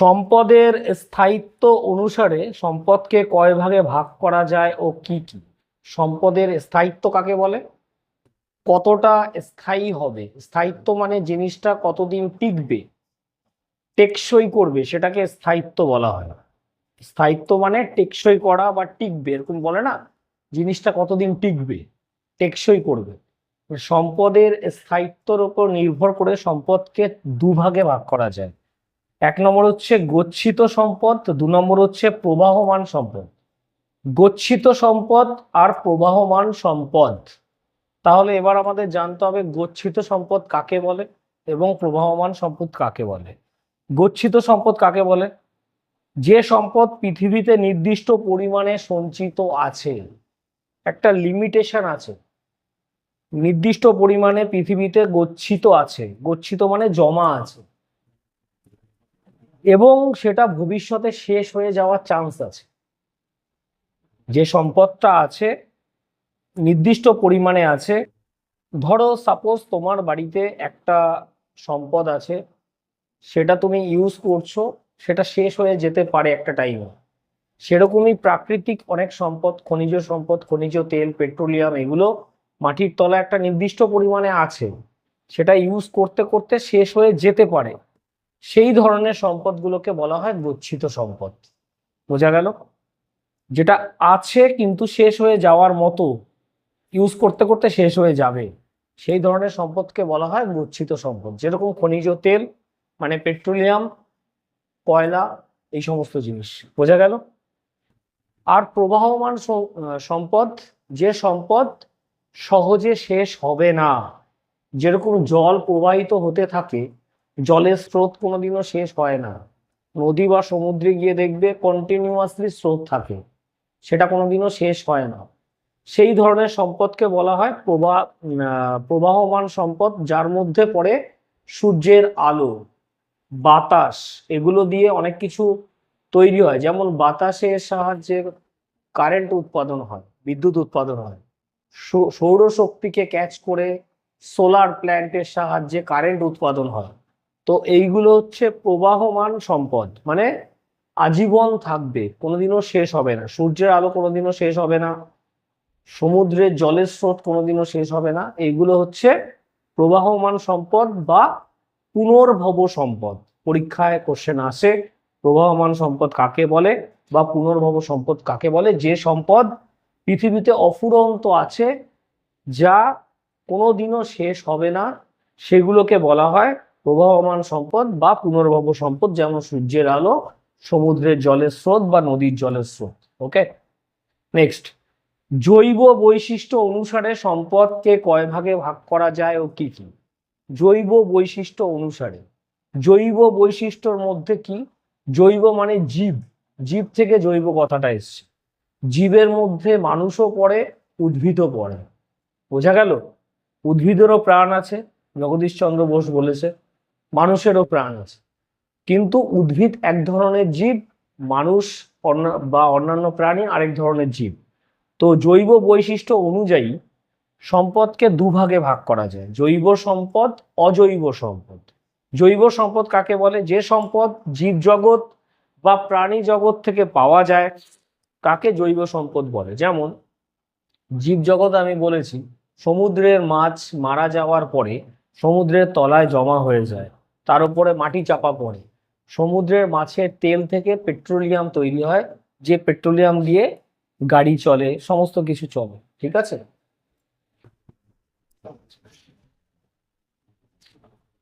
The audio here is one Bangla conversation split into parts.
সম্পদের স্থায়িত্ব অনুসারে সম্পদকে কয় ভাগে ভাগ করা যায় ও কি কি? সম্পদের স্থায়িত্ব কাকে বলে? কতটা স্থায়ী হবে? স্থায়িত্ব মানে জিনিসটা কতদিন টিকবে? টেকসই করবে, সেটাকে স্থায়িত্ব বলা হয়। স্থায়িত্ব মানে টেকসই করা বা টিকবে, এরকম বলে না? জিনিসটা কতদিন টিকবে? টেকসই করবে। সম্পদের স্থায়িত্বর উপর নির্ভর করে সম্পদকে দুভাগে ভাগ করা যায়। এক নম্বর হচ্ছে গচ্ছিত সম্পদ, দু নম্বর হচ্ছে প্রবাহমান সম্পদ। গচ্ছিত সম্পদ আর প্রবাহমান সম্পদ। তাহলে এবার আমাদের জানতে হবে গচ্ছিত সম্পদ কাকে বলে এবং প্রবাহমান সম্পদ কাকে বলে। গচ্ছিত সম্পদ কাকে বলে? যে সম্পদ পৃথিবীতে নির্দিষ্ট পরিমাণে সঞ্চিত আছে, একটা লিমিটেশন আছে, নির্দিষ্ট পরিমাণে পৃথিবীতে গচ্ছিত আছে, গচ্ছিত মানে জমা আছে। এবং সেটা ভবিষ্যতে শেষ হয়ে যাওয়ার চান্স আছে। যে সম্পদটা আছে, নির্দিষ্ট পরিমাণে আছে। ধরো সাপোজ তোমার বাড়িতে একটা সম্পদ আছে, সেটা তুমি ইউজ করছ, সেটা শেষ হয়ে যেতে পারে একটা টাইমে সেরকমই প্রাকৃতিক অনেক সম্পদ, খনিজ সম্পদ, খনিজ তেল পেট্রোলিয়াম এগুলো মাটির তলায় একটা নির্দিষ্ট পরিমাণে আছে। সেটা ইউজ করতে করতে শেষ হয়ে যেতে পারে। সেই ধরনের সম্পদগুলোকে বলা হয় গচ্ছিত সম্পদ। বোঝা গেল? যেটা আছে কিন্তু শেষ হয়ে যাওয়ার মতো ইউজ করতে করতে শেষ হয়ে যাবে। সেই ধরনের সম্পদকে বলা হয় গচ্ছিত সম্পদ। যেরকম খনিজ তেল মানে পেট্রোলিয়াম, কয়লা, এই সমস্ত জিনিস। বোঝা গেল? আর প্রবাহমান সম্পদ, যে সম্পদ সহজে শেষ হবে না। যেরকম জল প্রবাহিত হতে থাকে জলের স্রোত কোনোদিনও শেষ হয় না। নদী বা সমুদ্রে গিয়ে দেখবে কন্টিনিউয়াসলি স্রোত থাকে। সেটা কোনোদিনও শেষ হয় না। সেই ধরনের সম্পদকে বলা হয় প্রবাহ প্রবাহমান সম্পদ, যার মধ্যে পড়ে সূর্যের আলো, বাতাস, এগুলো দিয়ে অনেক কিছু তৈরি হয়। যেমন বাতাসের সাহায্যে কারেন্ট উৎপাদন হয়, বিদ্যুৎ উৎপাদন হয়। সৌরশক্তিকে ক্যাচ করে সোলার প্ল্যান্টের সাহায্যে কারেন্ট উৎপাদন হয়। তো এইগুলো হচ্ছে প্রবাহমান সম্পদ মানে আজীবন থাকবে, কোনোদিনও শেষ হবে না। সূর্যের আলো কোনোদিনও শেষ হবে না, সমুদ্রের জলের স্রোত কোনোদিনও শেষ হবে না। এইগুলো হচ্ছে প্রবাহমান সম্পদ বা পুনর্ভব সম্পদ। পরীক্ষায় কোশ্চেন আসে, প্রবাহমান সম্পদ কাকে বলে বা পুনর্ভব সম্পদ কাকে বলে? যে সম্পদ পৃথিবীতে অফুরন্ত আছে, যা কোনোদিনও শেষ হবে না, সেগুলোকে বলা হয় প্রবাহমান সম্পদ বা পুনর্ভব সম্পদ, যেমন সূর্যের আলো, সমুদ্রের জলের স্রোত বা নদীর জলের স্রোত ওকে নেক্সট জৈব বৈশিষ্ট্য অনুসারে সম্পদকে কয় ভাগে ভাগ করা যায় ও কি কি? জৈব বৈশিষ্ট্য অনুসারে, জৈব বৈশিষ্ট্যর মধ্যে কি? জৈব মানে জীব জীব থেকে জৈব কথাটা এসছে। জীবের মধ্যে মানুষও পড়ে, উদ্ভিদও পড়ে। বোঝা গেল? উদ্ভিদেরও প্রাণ আছে, জগদীশচন্দ্র বোস বলেছে মানুষেরও প্রাণ আছে। কিন্তু উদ্ভিদ এক ধরনের জীব, মানুষ বা অন্যান্য প্রাণী আরেক ধরনের জীব। তো জৈব বৈশিষ্ট্য অনুযায়ী সম্পদকে দুভাগে ভাগ করা যায়। জৈব সম্পদ, অজৈব সম্পদ। জৈব সম্পদ কাকে বলে? যে সম্পদ জীবজগৎ বা প্রাণী জগৎ থেকে পাওয়া যায়, কাকে জৈব সম্পদ বলে? যেমন জীবজগৎ আমি বলেছি, সমুদ্রের মাছ মারা যাওয়ার পরে সমুদ্রের তলায় জমা হয়ে যায়। তার উপরে মাটি চাপা পড়ে। সমুদ্রের মাছের তেল থেকে পেট্রোলিয়াম তৈরি হয়, যে পেট্রোলিয়াম দিয়ে গাড়ি চলে, সমস্ত কিছু চলে, ঠিক আছে?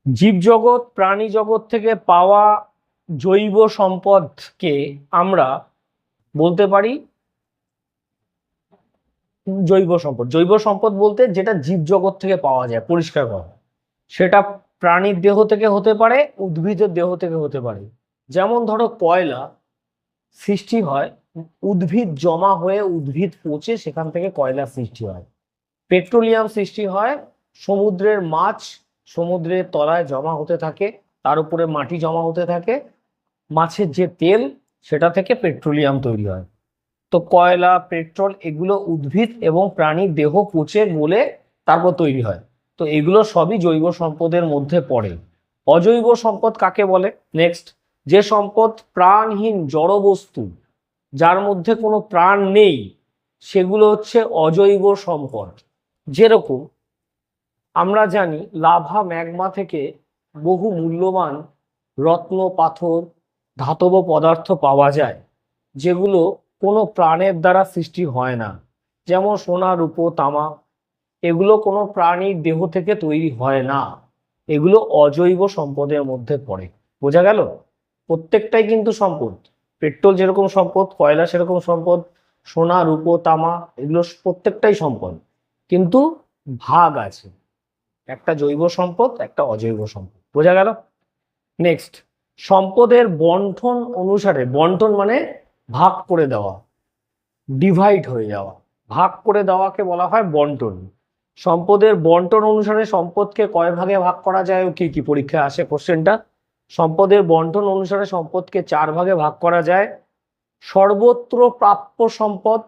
জীবজগৎ প্রাণী জগৎ থেকে পাওয়া জৈব সম্পদকে আমরা বলতে পারি জৈব সম্পদ। জৈব সম্পদ বলতে যেটা জীবজগৎ থেকে পাওয়া যায়, পরিষ্কার কথা। সেটা প্রাণীর দেহ থেকে হতে পারে, উদ্ভিদের দেহ থেকে হতে পারে। যেমন ধরো কয়লা সৃষ্টি হয়, উদ্ভিদ জমা হয়ে উদ্ভিদ পচে সেখান থেকে কয়লা সৃষ্টি হয়। পেট্রোলিয়াম সৃষ্টি হয়, সমুদ্রের মাছ সমুদ্রের তলায় জমা হতে থাকে, তার উপরে মাটি জমা হতে থাকে, মাছের যে তেল সেটা থেকে পেট্রোলিয়াম তৈরি হয়। তো কয়লা, পেট্রোল এগুলো উদ্ভিদ এবং প্রাণীর দেহ পচে গলে তারপর তৈরি হয়। তো এগুলো সবই জৈব সম্পদের মধ্যে পড়ে। অজৈব সম্পদ কাকে বলে? নেক্সট যে সম্পদ প্রাণহীন জড় বস্তু, যার মধ্যে কোনো প্রাণ নেই, সেগুলো হচ্ছে অজৈব সম্পদ। যেরকম আমরা জানি, লাভা ম্যাগমা থেকে বহু মূল্যবান রত্ন, পাথর, ধাতব পদার্থ পাওয়া যায়, যেগুলো কোনো প্রাণের দ্বারা সৃষ্টি হয় না। যেমন সোনা, রূপো, তামা এগুলো কোনো প্রাণীর দেহ থেকে তৈরি হয় না। এগুলো অজৈব সম্পদের মধ্যে পড়ে। বোঝা গেল? প্রত্যেকটাই কিন্তু সম্পদ। পেট্রোল যেরকম সম্পদ, কয়লা সেরকম সম্পদ, সোনা, রূপো, তামা, এগুলো প্রত্যেকটাই সম্পদ। কিন্তু ভাগ আছে। একটা জৈব সম্পদ, একটা অজৈব সম্পদ। বোঝা গেল? নেক্সট সম্পদের বন্টন অনুসারে, বন্টন মানে ভাগ করে দেওয়া ডিভাইড হয়ে যাওয়া। ভাগ করে দেওয়াকে বলা হয় বন্টন। সম্পদের বন্টন অনুসারে সম্পদকে কয় ভাগে ভাগ করা যায় ও কি কি পরীক্ষায় আসে কোশ্চেনটা? সম্পদের বন্টন অনুসারে সম্পদকে চার ভাগে ভাগ করা যায়। সর্বত্র প্রাপ্য সম্পদ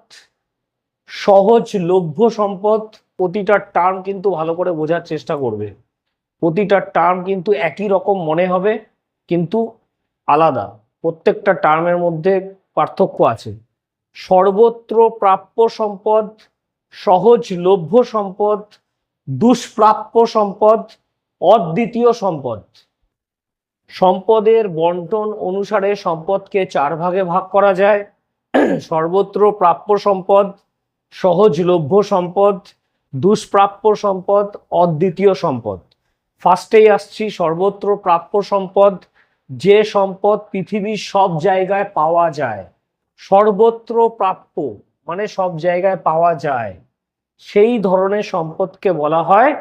সহজলভ্য সম্পদ, প্রতিটা টার্ম কিন্তু ভালো করে বোঝার চেষ্টা করবে। প্রতিটা টার্ম কিন্তু একই রকম মনে হবে, কিন্তু আলাদা। প্রত্যেকটা টার্মের মধ্যে পার্থক্য আছে। সর্বত্র প্রাপ্য সম্পদ সহজলভ্য সম্পদ, দুষ্প্রাপ্য সম্পদ, অদ্বিতীয় সম্পদ। সম্পদের বন্টন অনুসারে সম্পদকে চার ভাগে ভাগ করা যায়। সর্বত্র প্রাপ্য সম্পদ সহজলভ্য সম্পদ, দুষ্প্রাপ্য সম্পদ, অদ্বিতীয় সম্পদ। ফার্স্টেই আসছি, সর্বত্র প্রাপ্য সম্পদ, যে সম্পদ পৃথিবীর সব জায়গায় পাওয়া যায়, সর্বত্র প্রাপ্য। মানে সব জায়গায় পাওয়া যায়। সেই ধরনের সম্পদকে বলা হয়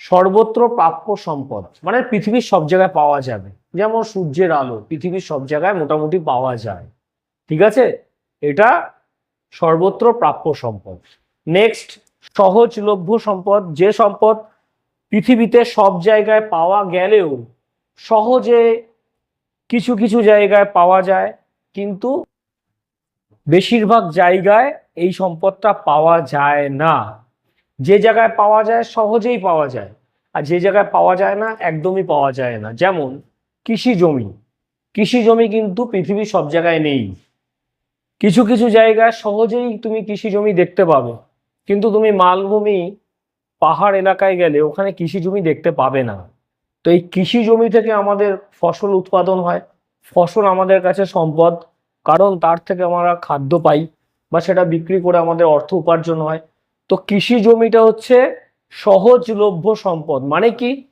সর্বত্র প্রাপ্য সম্পদ। মানে পৃথিবীর সব জায়গায় পাওয়া যাবে। যেমন সূর্যের আলো, পৃথিবীর সব জায়গায় মোটামুটি পাওয়া যায়। ঠিক আছে? এটা সর্বত্র প্রাপ্য সম্পদ। নেক্সট সহজলভ্য সম্পদ। যে সম্পদ পৃথিবীতে সব জায়গায় পাওয়া গেলেও সহজে কিছু কিছু জায়গায় পাওয়া যায়, কিন্তু বেশিরভাগ জায়গায় এই সম্পদটা পাওয়া যায় না। যে জায়গায় পাওয়া যায়, সহজেই পাওয়া যায়। আর যে জায়গায় পাওয়া যায় না, একদমই পাওয়া যায় না। যেমন, কৃষি জমি। কৃষি জমি কিন্তু পৃথিবীর সব জায়গায় নেই। কিছু কিছু জায়গায় সহজেই তুমি কৃষি জমি দেখতে পাবে। কিন্তু তুমি মালভূমি, পাহাড় এলাকায় গেলে ওখানে কৃষি জমি দেখতে পাবে না। তো এই কৃষি জমি থেকে আমাদের ফসল উৎপাদন হয়। ফসল আমাদের কাছে সম্পদ। কারণ তার থেকে আমরা খাদ্য পাই বা সেটা বিক্রি করে আমাদের অর্থ উপার্জন হয়। তো কৃষি জমিটা হচ্ছে সহজলভ্য সম্পদ। মানে কি?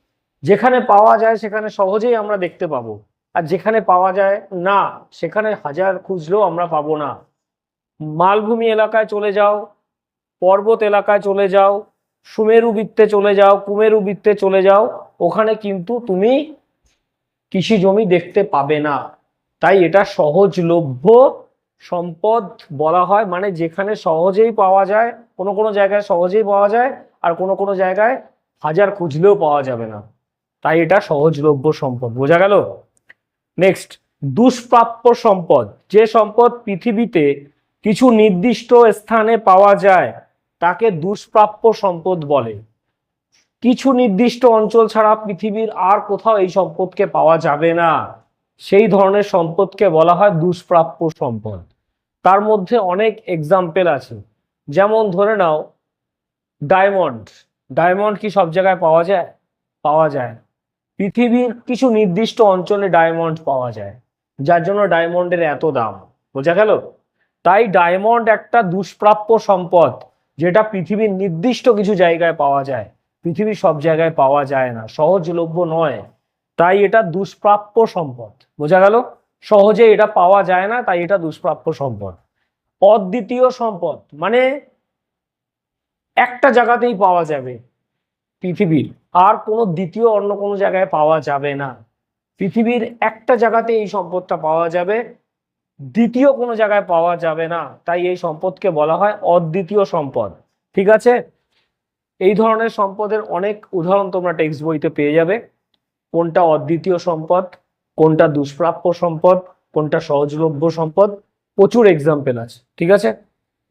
যেখানে পাওয়া যায় সেখানে সহজেই আমরা দেখতে পাবো। আর যেখানে পাওয়া যায় না, সেখানে হাজার খুঁজলেও আমরা পাবো না। মালভূমি এলাকায় চলে যাও, পর্বত এলাকায় চলে যাও, সুমেরু বৃত্তে চলে যাও, কুমেরু বৃত্তে চলে যাও, ওখানে কিন্তু তুমি কৃষি জমি দেখতে পাবে না। তাই এটা সহজলভ্য সম্পদ বলা হয় মানে যেখানে সহজেই পাওয়া যায়, কোনো কোনো জায়গায় সহজেই পাওয়া যায়, আর কোনো কোনো জায়গায় হাজার খুঁজলেও পাওয়া যাবে না। তাই এটা সহজলভ্য সম্পদ। বোঝা গেল? নেক্সট দুষ্প্রাপ্য সম্পদ। যে সম্পদ পৃথিবীতে কিছু নির্দিষ্ট স্থানে পাওয়া যায়, তাকে দুষ্প্রাপ্য সম্পদ বলে। কিছু নির্দিষ্ট অঞ্চল ছাড়া পৃথিবীর আর কোথাও এই সম্পদকে পাওয়া যাবে না। সেই ধরনের সম্পদকে বলা হয় দুষ্প্রাপ্য সম্পদ। তার মধ্যে অনেক এক্সাম্পল আছে। যেমন ধরে নাও ডায়মন্ড ডায়মন্ড কি সব জায়গায় পাওয়া যায়? পাওয়া যায় পৃথিবীর কিছু নির্দিষ্ট অঞ্চলে ডায়মন্ড পাওয়া যায়, যার জন্য ডায়মন্ডের এত দাম। বোঝা গেল? তাই ডায়মন্ড একটা দুষ্প্রাপ্য সম্পদ, যেটা পৃথিবীর নির্দিষ্ট কিছু জায়গায় পাওয়া যায়। পৃথিবীর সব জায়গায় পাওয়া যায় না। সহজলভ্য নয়। তাই এটা দুষ্প্রাপ্য সম্পদ। বোঝা গেল? সহজে এটা পাওয়া যায় না, তাই এটা দুষ্প্রাপ্য সম্পদ। অদ্বিতীয় সম্পদ মানে একটা জায়গাতেই পাওয়া যাবে পৃথিবীর, আর কোনো দ্বিতীয় অন্য কোনো জায়গায় পাওয়া যাবে না। পৃথিবীর একটা জায়গাতে এই সম্পদটা পাওয়া যাবে, দ্বিতীয় কোনো জায়গায় পাওয়া যাবে না, তাই এই সম্পদকে বলা হয় অদ্বিতীয় সম্পদ। ঠিক আছে? এই ধরনের সম্পদের অনেক উদাহরণ তোমরা টেক্সট বইতে পেয়ে যাবে। কোনটা অদ্বিতীয় সম্পদ, কোনটা দুষ্প্রাপ্য সম্পদ, কোনটা সহজলভ্য সম্পদ, প্রচুর এক্সাম্পল আছে, ঠিক আছে?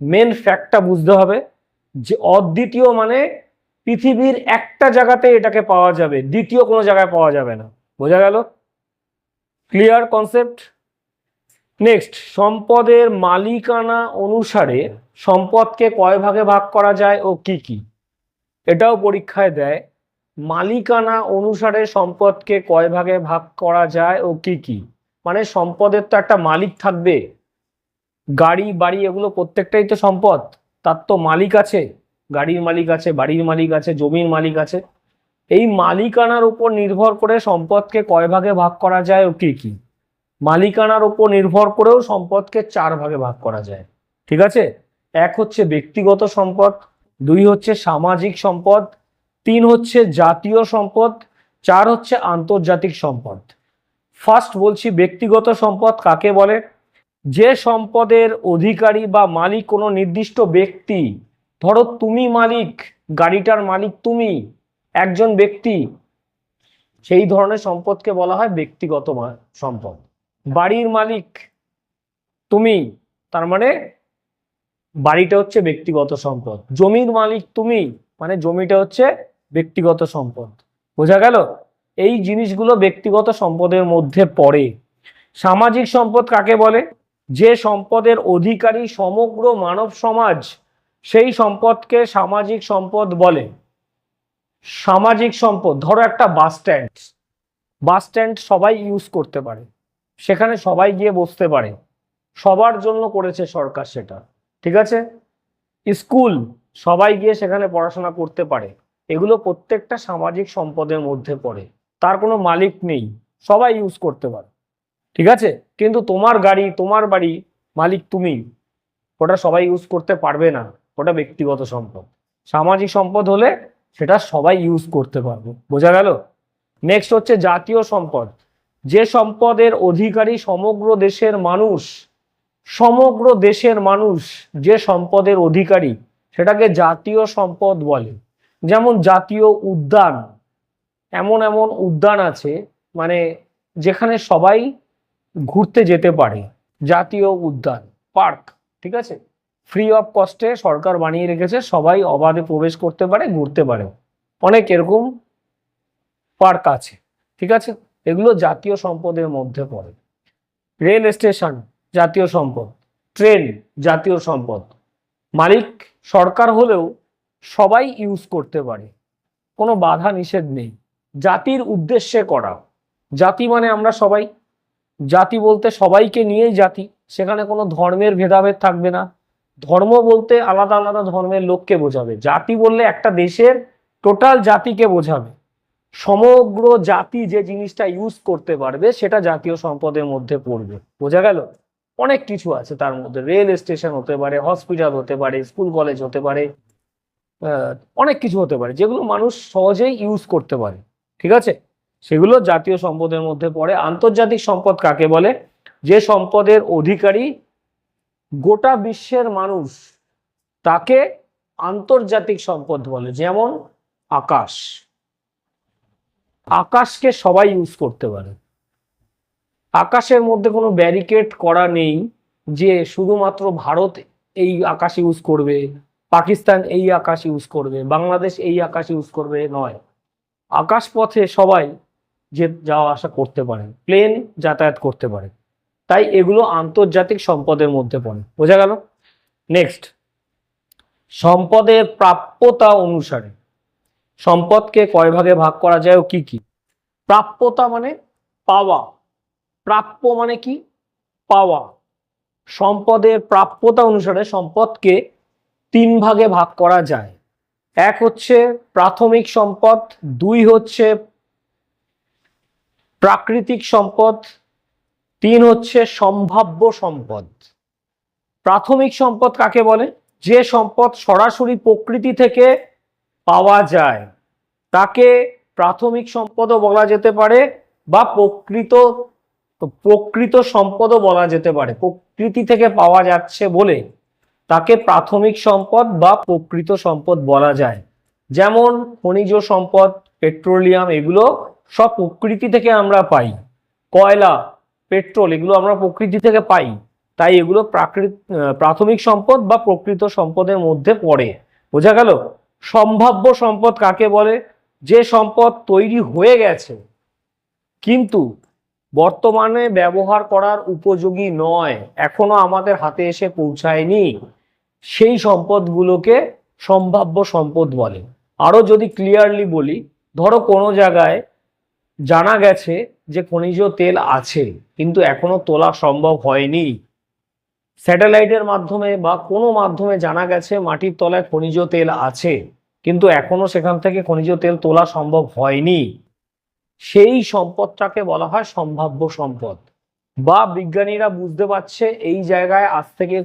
মেন ফ্যাক্টটা বুঝতে হবে যে অদ্বিতীয় মানে পৃথিবীর একটা জায়গাতে এটাকে পাওয়া যাবে, দ্বিতীয় কোনো জায়গায় পাওয়া যাবে না। বোঝা গেল? ক্লিয়ার কনসেপ্ট নেক্সট সম্পদের মালিকানা অনুসারে সম্পদকে কয় ভাগে ভাগ করা যায় ও কি কি? এটাও পরীক্ষায় দেয় মালিকানা অনুসারে সম্পদকে কয় ভাগে ভাগ করা যায় ও কি কি? মানে সম্পদের তো একটা মালিক থাকবে। গাড়ি, বাড়ি এগুলো প্রত্যেকটাই তো সম্পদ। তার তো মালিক আছে, গাড়ির মালিক আছে, বাড়ির মালিক আছে, জমির মালিক আছে। এই মালিকানার উপর নির্ভর করে সম্পদকে কয় ভাগে ভাগ করা যায় ও কি কি? মালিকানার উপর নির্ভর করেও সম্পদকে চার ভাগে ভাগ করা যায়। ঠিক আছে? এক হচ্ছে ব্যক্তিগত সম্পদ, দুই হচ্ছে সামাজিক সম্পদ তিন হচ্ছে জাতীয় সম্পদ, চার হচ্ছে আন্তর্জাতিক সম্পদ। ফার্স্ট বলছি ব্যক্তিগত সম্পদ, কাকে বলে? যে সম্পদের অধিকারী বা মালিক কোনো নির্দিষ্ট ব্যক্তি, ধরো তুমি মালিক, গাড়িটার মালিক তুমি, একজন ব্যক্তি, সেই ধরনের সম্পদকে বলা হয় ব্যক্তিগত সম্পদ। বাড়ির মালিক তুমি, তার মানে বাড়িটা হচ্ছে ব্যক্তিগত সম্পদ। জমির মালিক তুমি মানে জমিটা হচ্ছে ব্যক্তিগত সম্পদ। বোঝা গেল? এই জিনিসগুলো ব্যক্তিগত সম্পদের মধ্যে পড়ে। সামাজিক সম্পদ কাকে বলে? যে সম্পদের অধিকারী সমগ্র মানব সমাজ সেই সম্পদকে সামাজিক সম্পদ বলে। সামাজিক সম্পদ, ধরো একটা বাস স্ট্যান্ড। বাস স্ট্যান্ড সবাই ইউজ করতে পারে। সেখানে সবাই গিয়ে বসতে পারে। সবার জন্য করেছে সরকার সেটা। ঠিক আছে? স্কুল সবাই গিয়ে সেখানে পড়াশোনা করতে পারে। এগুলো প্রত্যেকটা সামাজিক সম্পদের মধ্যে পড়ে। তার কোনো মালিক নেই, সবাই ইউজ করতে পারে। ঠিক আছে? কিন্তু তোমার গাড়ি, তোমার বাড়ি মালিক তুমি। ওটা সবাই ইউজ করতে পারবে না, ওটা ব্যক্তিগত সম্পদ। সামাজিক সম্পদ হলে সেটা সবাই ইউজ করতে পারবে। বোঝা গেল? নেক্সট হচ্ছে জাতীয় সম্পদ। যে সম্পদের অধিকারী সমগ্র দেশের মানুষ, সমগ্র দেশের মানুষ যে সম্পদের অধিকারী, সেটাকে জাতীয় সম্পদ বলে। যেমন জাতীয় উদ্যান, এমন এমন উদ্যান আছে মানে যেখানে সবাই ঘুরতে যেতে পারে। জাতীয় উদ্যান, পার্ক, ঠিক আছে? ফ্রি অফ কস্টে সরকার বানিয়ে রেখেছে, সবাই অবাধে প্রবেশ করতে পারে, ঘুরতে পারে। অনেক এরকম পার্ক আছে, ঠিক আছে? এগুলো জাতীয় সম্পদের মধ্যে পড়ে। রেল স্টেশন, জাতীয় সম্পদ। ট্রেন, জাতীয় সম্পদ। মালিক সরকার হলেও সবাই ইউজ করতে পারে। কোনো বাধা নিষেধ নেই। জাতির উদ্দেশ্যে করা জাতি মানে আমরা সবাই। জাতি বলতে সবাইকে নিয়েই জাতি। সেখানে কোনো ধর্মের ভেদাভেদ থাকবে না। ধর্ম বলতে আলাদা আলাদা ধর্মের লোককে বোঝাবে। জাতি বললে একটা দেশের টোটাল জাতিকে বোঝাবে। সমগ্র জাতি যে জিনিসটা ইউজ করতে পারবে, সেটা জাতীয় সম্পদের মধ্যে পড়বে। বোঝা গেল? অনেক কিছু আছে তার মধ্যে। রেল স্টেশন হতে পারে হসপিটাল হতে পারে স্কুল কলেজ হতে পারে। অনেক কিছু হতে পারে, যেগুলো মানুষ সহজেই ইউজ করতে পারে, ঠিক আছে? সেগুলো জাতীয় সম্পদের মধ্যে পড়ে। আন্তর্জাতিক সম্পদ কাকে বলে? যে সম্পদের অধিকারী গোটা বিশ্বের মানুষ তাকে আন্তর্জাতিক সম্পদ বলে, যেমন আকাশ। আকাশকে সবাই ইউজ করতে পারে। আকাশের মধ্যে কোনো ব্যারিকেড করা নেই যে শুধুমাত্র ভারত এই আকাশ ইউজ করবে। পাকিস্তান এই আকাশ ইউজ করবে, বাংলাদেশ এই আকাশ ইউজ করবে নয়। আকাশ পথে সবাই যে যাওয়া আসা করতে পারে প্লেন যাতায়াত করতে পারে, তাই এগুলো আন্তর্জাতিক সম্পদের মধ্যে পড়ে। বোঝা গেল? নেক্সট সম্পদের প্রাপ্যতা অনুসারে, সম্পদকে কয় ভাগে ভাগ করা যায় ও কি কি? প্রাপ্যতা মানে পাওয়া। প্রাপ্য মানে কি? পাওয়া। সম্পদের প্রাপ্যতা অনুসারে সম্পদকে তিন ভাগে ভাগ করা যায়। এক হচ্ছে প্রাথমিক সম্পদ, দুই হচ্ছে প্রাকৃতিক সম্পদ, তিন হচ্ছে সম্ভাব্য সম্পদ। প্রাথমিক সম্পদ কাকে বলে? যে সম্পদ সরাসরি প্রকৃতি থেকে পাওয়া যায়, তাকে প্রাথমিক সম্পদও বলা যেতে পারে বা প্রকৃত প্রকৃত সম্পদও বলা যেতে পারে। প্রকৃতি থেকে পাওয়া যাচ্ছে বলে তাকে প্রাথমিক সম্পদ বা প্রকৃত সম্পদ বলা যায়। যেমন খনিজ সম্পদ, পেট্রোলিয়াম, এগুলো সব প্রকৃতি থেকে আমরা পাই। কয়লা, পেট্রোল, এগুলো আমরা প্রকৃতি থেকে পাই। তাই এগুলো প্রাকৃত প্রাথমিক সম্পদ বা প্রকৃত সম্পদের মধ্যে পড়ে। বোঝা গেল? সম্ভাব্য সম্পদ কাকে বলে? যে সম্পদ তৈরি হয়ে গেছে। কিন্তু বর্তমানে ব্যবহার করার উপযোগী নয়। এখনও আমাদের হাতে এসে পৌঁছায়নি। সেই সম্পদগুলোকে সম্ভাব্য সম্পদ বলে। আরও যদি ক্লিয়ারলি বলি, ধরো কোনো জায়গায় জানা গেছে যে খনিজ তেল আছে, কিন্তু এখনও তোলা সম্ভব হয়নি। স্যাটেলাইটের মাধ্যমে বা কোনো মাধ্যমে জানা গেছে মাটির তলায় খনিজ তেল আছে, কিন্তু এখনও সেখান থেকে খনিজ তেল তোলা সম্ভব হয়নি। সেই সম্পদটাকে বলা হয় সম্ভাব্য সম্পদ। বা বিজ্ঞানীরা বুঝতে পারছে এই জায়গায় আজ থেকে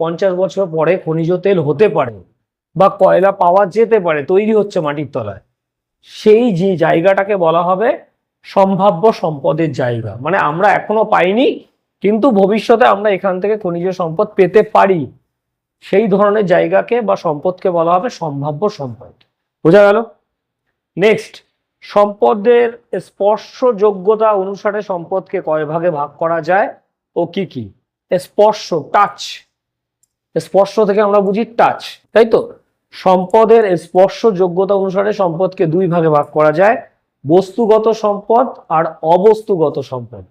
পঞ্চাশ বছর পরে খনিজ তেল হতে পারে বা কয়লা পাওয়া যেতে পারে, তৈরি হচ্ছে মাটির তলায়। সেই যে জায়গাটাকে বলা হবে সম্ভাব্য সম্পদের জায়গা। মানে আমরা এখনও পাইনি, কিন্তু ভবিষ্যতে আমরা এখান থেকে খনিজ সম্পদ পেতে পারি। সেই ধরনের জায়গাকে বা সম্পদকে বলা হবে সম্ভাব্য সম্পদ। বোঝা গেল? নেক্সট সম্পদের স্পর্শ যোগ্যতা অনুসারে সম্পদকে কয় ভাগে ভাগ করা যায় ও কি কি? স্পর্শ টাচ স্পর্শ থেকে আমরা বুঝি টাচ তাই তো? সম্পদের স্পর্শ যোগ্যতা অনুসারে সম্পদকে দুই ভাগে ভাগ করা যায়, বস্তুগত সম্পদ আর অবস্তুগত সম্পদ।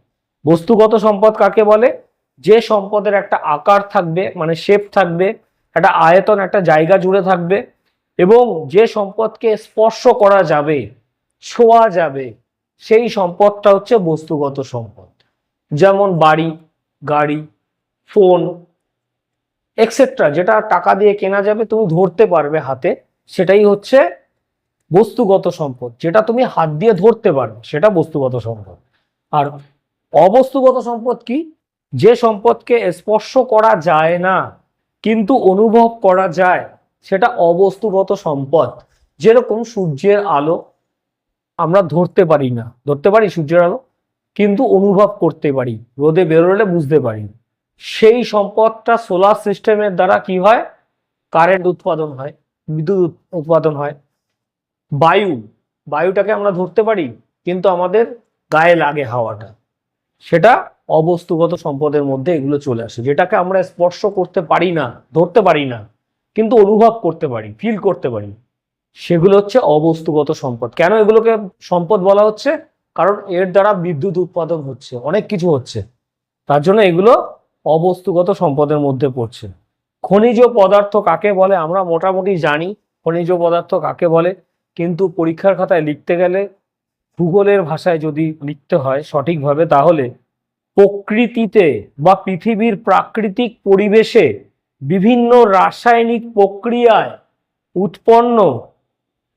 বস্তুগত সম্পদ কাকে বলে? যে সম্পদের একটা আকার থাকবে মানে শেপ থাকবে, একটা আয়তন, একটা জায়গা জুড়ে থাকবে, এবং যে সম্পদকে স্পর্শ করা যাবে, ছোঁয়া যাবে, সেই সম্পদটা হচ্ছে বস্তুগত সম্পদ। যেমন বাড়ি, গাড়ি ফোন এক্সেট্রা যেটা টাকা দিয়ে কেনা যাবে, তুমি ধরতে পারবে হাতে, সেটাই হচ্ছে বস্তুগত সম্পদ। যেটা তুমি হাত দিয়ে ধরতে পারবে, সেটা বস্তুগত সম্পদ। আর অবস্তুগত সম্পদ কি? যে সম্পদকে স্পর্শ করা যায় না, কিন্তু অনুভব করা যায়, সেটা অবস্তুগত সম্পদ। যেরকম সূর্যের আলো, আমরা ধরতে পারি না। ধরতে পারি সূর্যের আলো, কিন্তু অনুভব করতে পারি। রোদে বেরোলে বুঝতে পারি সেই সম্পদটা সোলার সিস্টেমের দ্বারা কি হয়? কারেন্ট উৎপাদন হয়, বিদ্যুৎ উৎপাদন হয়। বায়ু, বায়ুটাকে আমরা ধরতে পারি, কিন্তু আমাদের গায়ে লাগে হাওয়াটা। সেটা অবস্তুগত সম্পদের মধ্যে এগুলো চলে আসে, যেটাকে আমরা স্পর্শ করতে পারি না, ধরতে পারি না, কিন্তু অনুভব করতে পারি ফিল করতে পারি। সেগুলো হচ্ছে অবস্তুগত সম্পদ। কেন এগুলোকে সম্পদ বলা হচ্ছে? কারণ এর দ্বারা বিদ্যুৎ উৎপাদন হচ্ছে, অনেক কিছু হচ্ছে। তার জন্য এগুলো অবস্তুগত সম্পদের মধ্যে পড়ছে। খনিজ পদার্থ কাকে বলে? আমরা মোটামুটি জানি খনিজ পদার্থ কাকে বলে, কিন্তু পরীক্ষার খাতায় লিখতে গেলে ভূগোলের ভাষায় যদি লিখতে হয় সঠিকভাবে, তাহলে প্রকৃতিতে বা পৃথিবীর প্রাকৃতিক পরিবেশে বিভিন্ন রাসায়নিক প্রক্রিয়ায় উৎপন্ন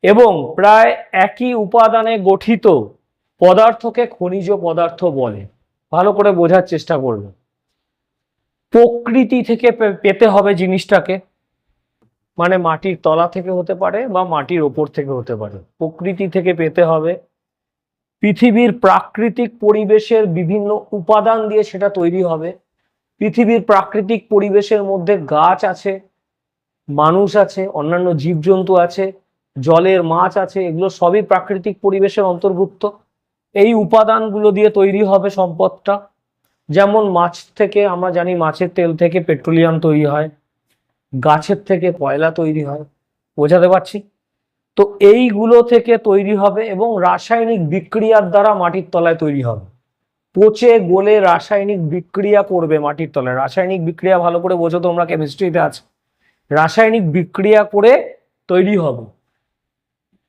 এবং প্রায় একই উপাদানে গঠিত পদার্থকে খনিজ পদার্থ বলে। ভালো করে বোঝার চেষ্টা করবে। প্রকৃতি থেকে পেতে হবে জিনিসটাকে। মানে মাটির তলা থেকে হতে পারে বা মাটির ওপর থেকে হতে পারে। প্রকৃতি থেকে পেতে হবে। পৃথিবীর প্রাকৃতিক পরিবেশের বিভিন্ন উপাদান দিয়ে সেটা তৈরি হবে। পৃথিবীর প্রাকৃতিক পরিবেশের মধ্যে গাছ আছে, মানুষ আছে, অন্যান্য জীবজন্তু আছে, জলের মাছ আছে, এগুলো সবই প্রাকৃতিক পরিবেশের অন্তর্ভুক্ত। এই উপাদানগুলো দিয়ে তৈরি হবে সম্পদটা। যেমন মাছ থেকে, আমরা জানি মাছের তেল থেকে পেট্রোলিয়াম তৈরি হয়, গাছের থেকে কয়লা তৈরি হয়, বোঝাতে পারছি? তো এইগুলো থেকে তৈরি হবে এবং রাসায়নিক বিক্রিয়ার দ্বারা মাটির তলায় তৈরি হবে। পচে গলে রাসায়নিক বিক্রিয়া করবে মাটির তলায়। রাসায়নিক বিক্রিয়া ভালো করে বোঝো তোমরা কেমিস্ট্রিতে আছে। রাসায়নিক বিক্রিয়া করে তৈরি হবে।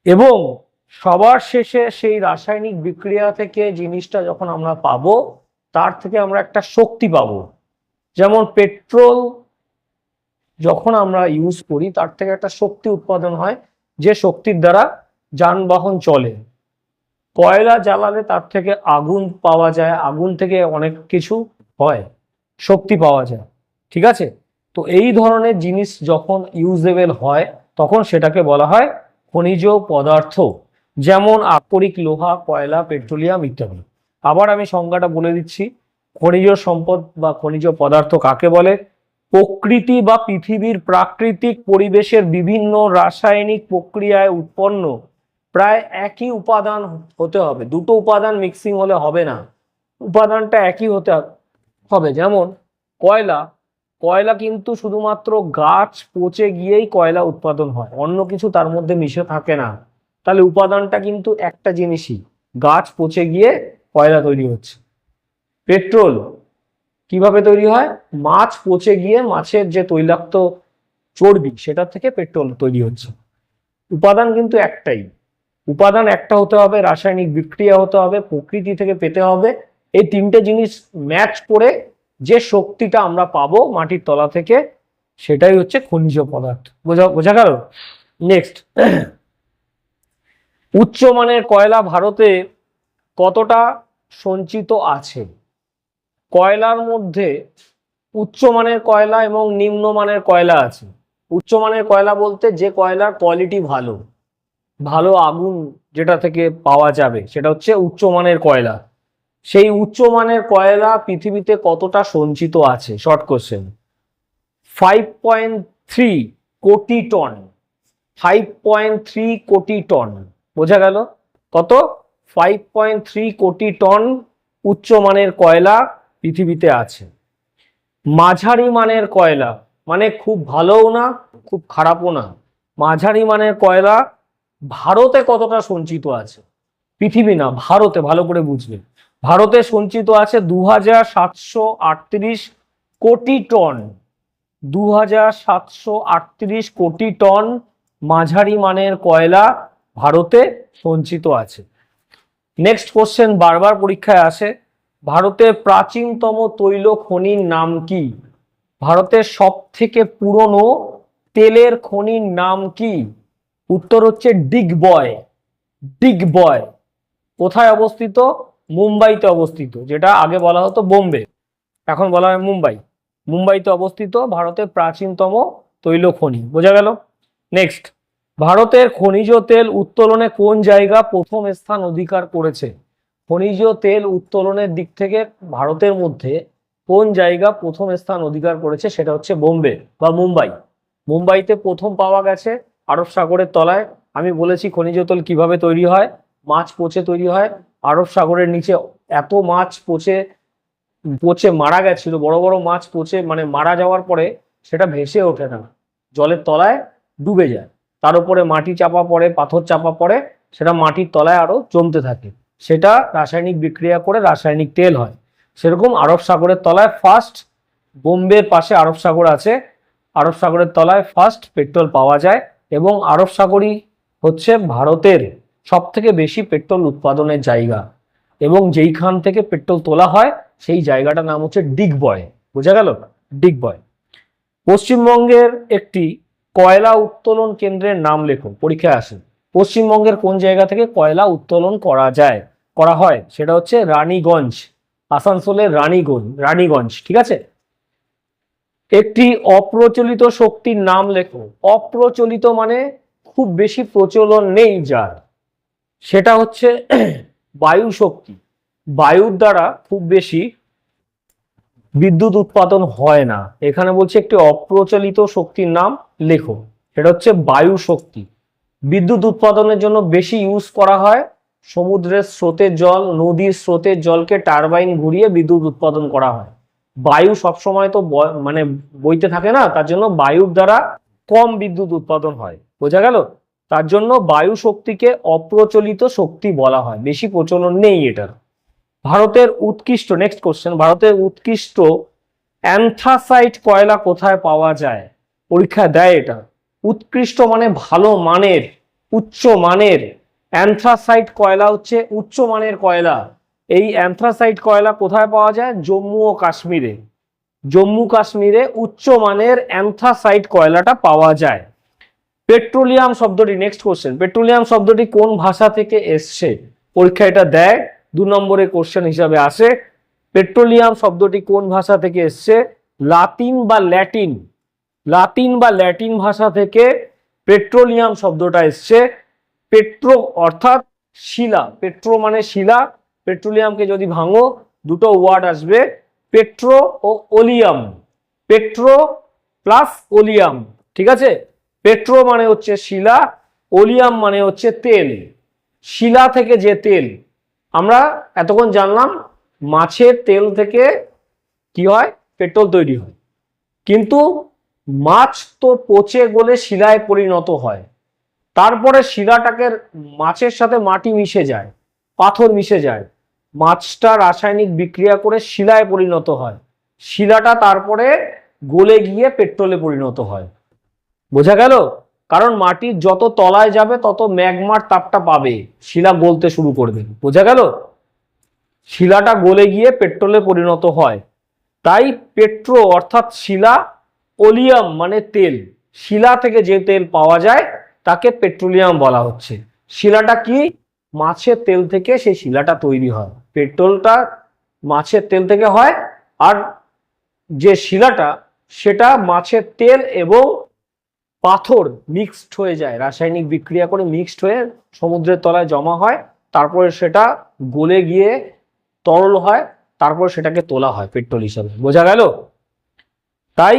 এবং সবার শেষে সেই রাসায়নিক বিক্রিয়া থেকে জিনিসটা যখন আমরা পাবো তার থেকে আমরা একটা শক্তি পাব। যেমন পেট্রোল যখন আমরা ইউজ করি, তার থেকে একটা শক্তি উৎপাদন হয়, যে শক্তির দ্বারা যানবাহন চলে। কয়লা জ্বালালে তার থেকে আগুন পাওয়া যায়, আগুন থেকে অনেক কিছু হয়, শক্তি পাওয়া যায়, ঠিক আছে? তো এই ধরনের জিনিস যখন ইউজেবল হয়, তখন সেটাকে বলা হয় খনিজ পদার্থ। যেমন আকরিক লোহা, কয়লা, পেট্রোলিয়াম ইত্যাদি। আবার আমি সংজ্ঞাটা বলে দিচ্ছি, খনিজ সম্পদ বা খনিজ পদার্থ কাকে বলে? প্রকৃতি বা পৃথিবীর প্রাকৃতিক পরিবেশের বিভিন্ন রাসায়নিক প্রক্রিয়ায় উৎপন্ন। প্রায় একই উপাদান হতে হবে, দুটো উপাদান মিক্সিং হলে হবে না। উপাদানটা একই হতে হবে, যেমন কয়লা। কয়লা কিন্তু শুধুমাত্র গাছ পচে গিয়েই কয়লা উৎপাদন হয়, অন্য কিছু তার মধ্যে মিশে থাকে না। তাহলে উপাদানটা কিন্তু একটা জিনিসই, গাছ পচে গিয়ে কয়লা তৈরি হচ্ছে। পেট্রোল কীভাবে তৈরি হয়? মাছ পচে গিয়ে মাছের যে তৈলাক্ত চর্বি সেটা থেকে পেট্রোল তৈরি হচ্ছে। উপাদান কিন্তু একটাই। উপাদান একটা হতে হবে, রাসায়নিক বিক্রিয়া হতে হবে, প্রকৃতি থেকে পেতে হবে। এই তিনটে জিনিস ম্যাচ করে যে শক্তিটা আমরা পাবো মাটির তলা থেকে, সেটাই হচ্ছে খনিজ পদার্থ। বোঝা বোঝা গেল? নেক্সট উচ্চমানের কয়লা ভারতে কতটা সঞ্চিত আছে? কয়লার মধ্যে উচ্চমানের কয়লা এবং নিম্নমানের কয়লা আছে? উচ্চমানের কয়লা বলতে যে কয়লার কোয়ালিটি ভালো ভালো আগুন যেটা থেকে পাওয়া যাবে, সেটা হচ্ছে উচ্চমানের কয়লা। সেই উচ্চমানের কয়লা পৃথিবীতে কতটা সঞ্চিত আছে? Short question five point three crore ton. Five point three crore ton. বোঝা গেল? কত? Five point three crore ton উচ্চমানের কয়লা পৃথিবীতে আছে। মাঝারি মানের কয়লা মানে খুব ভালোও না, খুব খারাপও না। মাঝারি মানের কয়লা ভারতে কতটা সঞ্চিত আছে? পৃথিবী না, ভারতে, ভালো করে বুঝবে। ভারতে সঞ্চিত আছে দু হাজার সাতশো আটত্রিশ কোটি টন। দু হাজার সাতশো আটত্রিশ কোটি টন মাঝারি মানের কয়লা ভারতে সঞ্চিত আছে। নেক্সট কোশ্চেন বারবার পরীক্ষায় আসে, ভারতের প্রাচীনতম তৈল খনির নাম কি? ভারতের সব থেকে পুরনো তেলের খনির নাম কি? উত্তর হচ্ছে ডিগবয় ডিগবয়। কোথায় অবস্থিত? মুম্বাইতে অবস্থিত, যেটা আগে বলা হতো বোম্বে, এখন বলা হয় মুম্বাই। মুম্বাইতে অবস্থিত ভারতের প্রাচীনতম তৈল খনি, বোঝা গেল? নেক্সট ভারতের খনিজ তেল উত্তোলনে কোন জায়গা প্রথম স্থান অধিকার করেছে? খনিজ তেল উত্তোলনের দিক থেকে ভারতের মধ্যে কোন জায়গা প্রথম স্থান অধিকার করেছে সেটা হচ্ছে বোম্বে বা মুম্বাই। মুম্বাইতে প্রথম পাওয়া গেছে আরব সাগরের তলায়। আমি বলেছি খনিজ তেল কীভাবে তৈরি হয়? মাছ পচে তৈরি হয়। আরব সাগরের নিচে এত মাছ পচে পচে মারা গেছিল, বড় বড় মাছ পচে মানে মারা যাওয়ার পরে সেটা ভেসে ওঠে না। জলের তলায় ডুবে যায়। তার উপরে মাটি চাপা পড়ে, পাথর চাপা পড়ে, সেটা মাটির তলায় আরও জমতে থাকে। সেটা রাসায়নিক বিক্রিয়া করে রাসায়নিক তেল হয়। সেরকম আরব সাগরের তলায় ফার্স্ট বোম্বের পাশে আরব সাগর আছে। আরব সাগরের তলায় ফার্স্ট পেট্রোল পাওয়া যায় এবং আরব সাগরই হচ্ছে ভারতের সব থেকে বেশি পেট্রোল উৎপাদনের জায়গা। এবং যেইখান থেকে পেট্রোল তোলা হয়, সেই জায়গাটার নাম হচ্ছে ডিগবয়। বোঝা গেল? ডিগবয়। পশ্চিমবঙ্গের একটি কয়লা উত্তোলন কেন্দ্রের নাম লেখো পরীক্ষায় আসে পশ্চিমবঙ্গের কোন জায়গা থেকে কয়লা উত্তোলন করা যায়, করা হয়? সেটা হচ্ছে রানীগঞ্জ, আসানসোলের রানীগঞ্জ রানীগঞ্জ, ঠিক আছে? একটি অপ্রচলিত শক্তির নাম লেখো অপ্রচলিত মানে খুব বেশি প্রচলন নেই যার। সেটা হচ্ছে বায়ু শক্তি বায়ুর দ্বারা খুব বেশি বিদ্যুৎ উৎপাদন হয় না। এখানে বলছে একটি অপ্রচলিত শক্তির নাম লেখো। সেটা হচ্ছে বায়ু শক্তি। বিদ্যুৎ উৎপাদনের জন্য বেশি ইউজ করা হয় সমুদ্রের স্রোতের জল, নদীর স্রোতের জলকে টারবাইন ঘুরিয়ে বিদ্যুৎ উৎপাদন করা হয়। বায়ু সবসময় তো মানে বইতে থাকে না, তার জন্য বায়ুর দ্বারা কম বিদ্যুৎ উৎপাদন হয়। বোঝা গেল? তার জন্য বায়ু শক্তিকে অপ্রচলিত শক্তি বলা হয়। বেশি প্রচলন নেই এটার। ভারতের উৎকৃষ্ট নেক্সট কোশ্চেন ভারতের উৎকৃষ্ট অ্যান্থ্রাসাইট কয়লা কোথায় পাওয়া যায়? পরীক্ষা দেয় এটা। উৎকৃষ্ট মানে ভালো মানের, উচ্চ মানের। অ্যান্থ্রাসাইট কয়লা হচ্ছে উচ্চ মানের কয়লা। এই অ্যান্থ্রাসাইট কয়লা কোথায় পাওয়া যায়? জম্মু ও কাশ্মীরে। জম্মু কাশ্মীরে উচ্চ মানের অ্যান্থ্রাসাইট কয়লাটা পাওয়া যায়। পেট্রোলিয়াম শব্দটি নেক্সট কোশ্চেন পেট্রোলিয়াম শব্দটি কোন ভাষা থেকে এসছে? পরীক্ষা এটা দেয় দু নম্বরে কোশ্চেন হিসাবে আসে, পেট্রোলিয়াম শব্দটি কোন ভাষা থেকে এসছে? লাতিন বা ল্যাটিন। লাতিন বা ল্যাটিন ভাষা থেকে পেট্রোলিয়াম শব্দটা এসছে। পেট্রো অর্থাৎ শিলা। পেট্রো মানে শিলা। পেট্রোলিয়ামকে যদি ভাঙো, দুটো ওয়ার্ড আসবে। পেট্রো ও ওলিয়াম। Petro plus oleum. ঠিক আছে? পেট্রো মানে হচ্ছে শিলা, ওলিয়াম মানে হচ্ছে তেল। শিলা থেকে যে তেল। আমরা এতক্ষণ জানলাম মাছের তেল থেকে কি হয়? পেট্রোল তৈরি হয়। কিন্তু মাছ তো পচে গলে শিলায় পরিণত হয়। তারপরে শিলাটাকে মাছের সাথে মাটি মিশে যায়, পাথর মিশে যায়। মাছটা রাসায়নিক বিক্রিয়া করে শিলায় পরিণত হয়। শিলাটা তারপরে গলে গিয়ে পেট্রোলে পরিণত হয়। বোঝা গেল? কারণ মাটির যত তলায় যাবে, তত ম্যাগমার তাপটা পাবে। শিলা গলতে শুরু করবে বোঝা গেল? শিলাটা গলে গিয়ে পেট্রোলে পরিণত হয়। তাই পেট্রো অর্থাৎ শিলা ওলিয়াম মানে তেল। শিলা থেকে যে তেল পাওয়া যায়, তাকে পেট্রোলিয়াম বলা হচ্ছে। শিলাটা কি? মাছের তেল থেকে সেই শিলাটা তৈরি হয়। পেট্রোলটা মাছের তেল থেকে হয়, আর যে শিলাটা, সেটা মাছের তেল এবং পাথর মিক্সড হয়ে যায়, রাসায়নিক বিক্রিয়া করে মিক্সড হয়ে সমুদ্রের তলায় জমা হয়, তারপরে সেটা গলে গিয়ে তরল হয়, তারপর সেটাকে তোলা হয় পেট্রোল হিসাবে। বোঝা গেল? তাই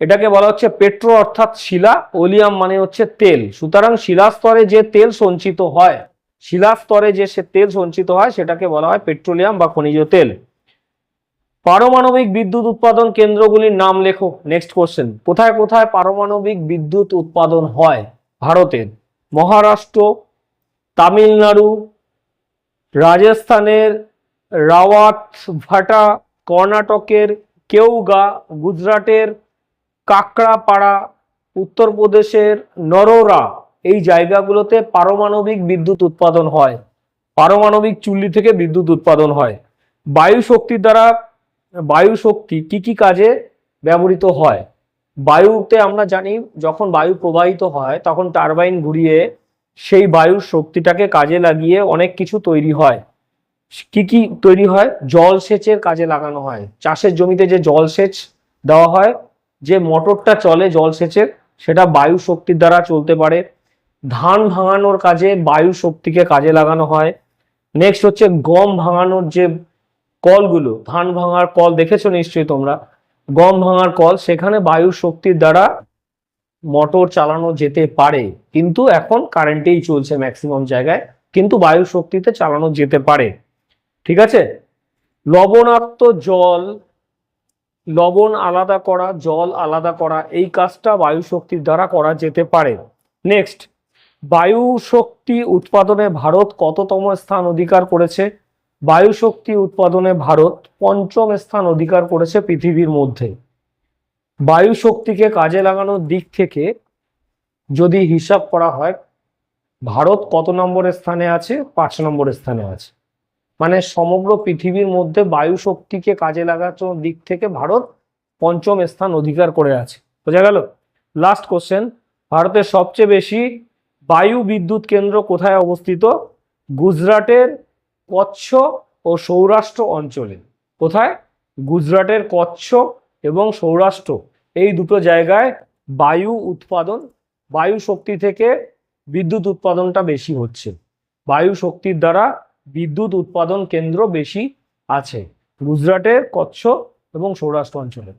এটাকে বলা হচ্ছে পেট্রো অর্থাৎ শিলা, ওলিয়াম মানে হচ্ছে তেল। সুতরাং শিলাস্তরে যে তেল সঞ্চিত হয় শিলাস্তরে যে সে তেল সঞ্চিত হয়, সেটাকে বলা হয় পেট্রোলিয়াম বা খনিজ তেল। পারমাণবিক বিদ্যুৎ উৎপাদন কেন্দ্রগুলির নাম লেখো। নেক্সট কোশ্চেন কোথায় কোথায় পারমাণবিক বিদ্যুৎ উৎপাদন হয়? ভারতের মহারাষ্ট্র, তামিলনাড়ু, রাজস্থানের রাওয়াত ভাটা কর্ণাটকের কেউগা গুজরাটের কাকড়াপাড়া, উত্তরপ্রদেশের নরোরা। এই জায়গাগুলোতে পারমাণবিক বিদ্যুৎ উৎপাদন হয়। পারমাণবিক চুল্লি থেকে বিদ্যুৎ উৎপাদন হয়। বায়ু শক্তির দ্বারা বায়ু শক্তি কি কি কাজে ব্যবহৃত হয়? বায়ুতে আমরা জানি, যখন বায়ু প্রবাহিত হয়, তখন টারবাইন ঘুরিয়ে সেই বায়ুর শক্তিটাকে কাজে লাগিয়ে অনেক কিছু তৈরি হয়। কি কি তৈরি হয়? জল সেচের কাজে লাগানো হয়। চাষের জমিতে যে জল সেচ দেওয়া হয়, যে মোটরটা চলে জল সেচের, সেটা বায়ু শক্তির দ্বারা চলতে পারে। ধান ভাঙানোর কাজে বায়ু শক্তিকে কাজে লাগানো হয়। নেক্সট হচ্ছে গম ভাঙানোর যে কলগুলো, ধান ভাঙার কল দেখেছ নিশ্চয়ই তোমরা? গম ভাঙার কল, সেখানে বায়ু শক্তির দ্বারা মোটর চালানো যেতে পারে, কিন্তু এখন কারেন্টেই চলছে ম্যাক্সিমাম জায়গায়, কিন্তু বায়ু শক্তিতে চালানো যেতে পারে। ঠিক আছে? লবণাক্ত জল, লবণ আলাদা করা, জল আলাদা করা, এই কাজটা বায়ু শক্তির দ্বারা করা যেতে পারে। নেক্সট বায়ু শক্তি উৎপাদনে ভারত কততম স্থান অধিকার করেছে? বায়ু শক্তি উৎপাদনে ভারত পঞ্চম স্থান অধিকার করেছে পৃথিবীর মধ্যে। বায়ু শক্তিকে কাজে লাগানোর দিক থেকে যদি হিসাব করা হয়, ভারত কত নম্বর স্থানে আছে? পাঁচ নম্বর স্থানে আছে। মানে সমগ্র পৃথিবীর মধ্যে বায়ু শক্তিকে কাজে লাগানোর দিক থেকে ভারত পঞ্চম স্থান অধিকার করে আছে। বোঝা গেল? লাস্ট কোশ্চেন ভারতের সবচেয়ে বেশি বায়ু বিদ্যুৎ কেন্দ্র কোথায় অবস্থিত? গুজরাটের কচ্ছ ও সৌরাষ্ট্র অঞ্চলে। কোথায়? গুজরাটের কচ্ছ এবং সৌরাষ্ট্র। এই দুটো জায়গায় বায়ু উৎপাদন, বায়ু শক্তি থেকে বিদ্যুৎ উৎপাদনটা বেশি হচ্ছে। বায়ু শক্তির দ্বারা বিদ্যুৎ উৎপাদন কেন্দ্র বেশি আছে। গুজরাটের কচ্ছ এবং সৌরাষ্ট্র অঞ্চলে।